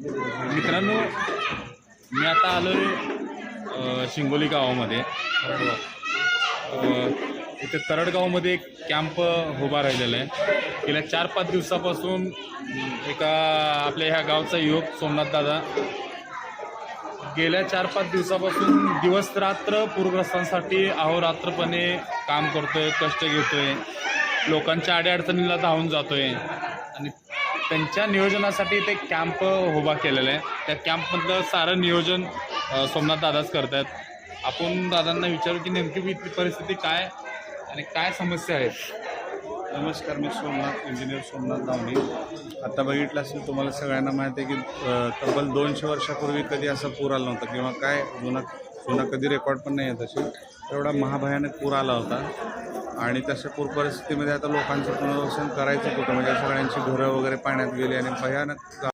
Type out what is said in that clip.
मित्रांनो मी आता आलो आहे शिंगोली गावामध्ये. इथे तरडगावमध्ये एक कॅम्प उभा राहिलेला आहे. गेल्या चार पाच दिवसापासून एका आपल्या ह्या गावचा युवक सोमनाथ दादा गेल्या चार पाच दिवसापासून दिवस रात्र पूरग्रस्तांसाठी अहोरात्रपणे काम करतोय कष्ट घेतोय लोकांच्या अडीअडचणीला धावून जातोय. आणि त्यांच्या नियोजनासाठी ते कॅम्प उभा केलेला आहे. त्या कॅम्पमधलं सारं नियोजन सोमनाथ दादाच आहेत. आपण दादांना विचारू की नेमकी परिस्थिती काय आणि काय समस्या आहेत? नमस्कार मी सोमनाथ इंजिनियर सोमनाथ दावणी. आता बघितलं असेल तुम्हाला सगळ्यांना माहिती आहे की तब्बल दोनशे वर्षापूर्वी कधी असा पूर आला नव्हता किंवा काय जुना जुना कधी रेकॉर्ड पण नाही आहे तशी. एवढा महाभयानक पूर आला होता. आणि तशा पूर परिस्थितीमध्ये आता लोकांचं पुनर्वसन करायचं कुठं? म्हणजे सगळ्यांची घरं वगैरे पाण्यात गेली आणि भयानक